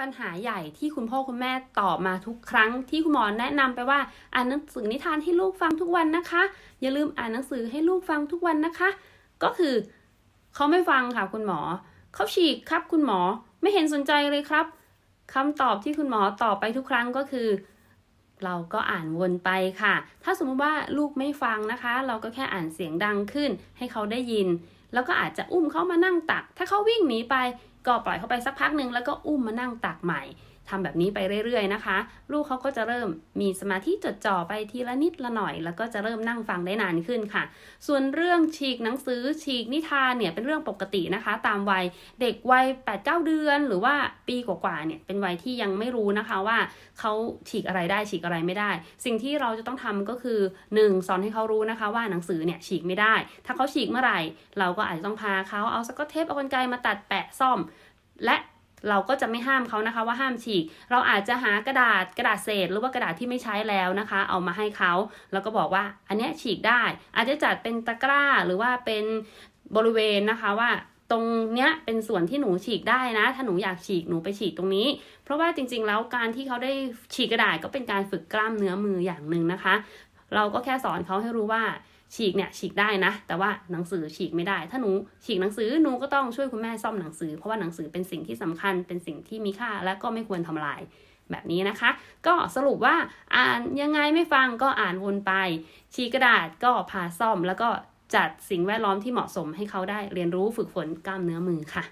ปัญหาใหญ่ที่คุณพ่อคุณแม่ตอบมาทุกครั้งที่คุณหมอแนะนำไปว่า อ่านหนังสือนิทานให้ลูกฟังทุกวันนะคะ อย่าลืมอ่านหนังสือให้ลูกฟังทุกวันนะคะ ก็คือเขาไม่ฟังค่ะคุณหมอเขาฉีกครับคุณหมอไม่เห็นสนใจเลยครับคำตอบที่คุณหมอตอบไปทุกครั้งก็คือ เราก็อ่านวนไปค่ะ ถ้าสมมุติว่าลูกไม่ฟังนะคะ เราก็แค่อ่านเสียงดังขึ้นให้เขาได้ยิน แล้วก็อาจจะอุ้มเขามานั่งตัก ถ้าเขาวิ่งหนีไปก็ปล่อยเขาไปสักพักหนึ่งแล้วก็อุ้มมานั่งตักใหม่ ทำแบบนี้ไปเรื่อยๆนะคะ ลูกเขาก็จะเริ่มมีสมาธิจดจ่อไปทีละนิดละหน่อย แล้วก็จะเริ่มนั่งฟังได้นานขึ้นค่ะ ส่วนเรื่องฉีกหนังสือฉีกนิทานเนี่ยเป็นเรื่องปกตินะคะ ตามวัยเด็กวัย8 9เดือน หรือว่าปีกว่าๆเนี่ยเป็นวัยที่ยังไม่รู้นะคะว่าเขาฉีกอะไรได้ฉีกอะไรไม่ได้ สิ่งที่เราจะต้องทำก็คือ 1. สอนให้เขารู้นะคะว่าหนังสือเนี่ยฉีกไม่ได้ ถ้าเขาฉีกเมื่อไหร่ เราก็อาจจะต้องพาเขาเอาสกอตเทปเอากรรไกรมาตัดแปะซ่อม และ เราก็จะไม่ห้ามเขานะคะว่าห้ามฉีก เราอาจจะหากระดาษกระดาษเศษ หรือว่ากระดาษที่ไม่ใช้แล้วนะคะ เอามาให้เขาแล้วก็บอกว่าอันเนี้ยฉีกได้ อาจจะจัดเป็นตะกร้าหรือว่าเป็นบริเวณนะคะว่าตรงเนี้ยเป็นส่วนที่หนูฉีกได้นะ ถ้าหนูอยากฉีกหนูไปฉีกตรงนี้ เพราะว่าจริงๆ แล้วการที่เขาได้ฉีกกระดาษก็เป็นการฝึกกล้ามเนื้อมืออย่างหนึ่งนะคะ เราก็แค่สอนเขาให้รู้ว่า ฉีกเนี่ยฉีกได้นะ แต่ว่าหนังสือฉีกไม่ได้ ถ้าหนูฉีกหนังสือหนูก็ต้องช่วยคุณแม่ซ่อมหนังสือ เพราะว่าหนังสือเป็นสิ่งที่สำคัญเป็นสิ่งที่มีค่าและก็ไม่ควรทำลายแบบนี้นะคะ ก็สรุปว่าอ่านยังไงไม่ฟังก็อ่านวนไป ฉีกกระดาษก็พาซ่อมแล้วก็จัดสิ่งแวดล้อมที่เหมาะสมให้เขาได้เรียนรู้ฝึกฝนกล้ามเนื้อมือค่ะ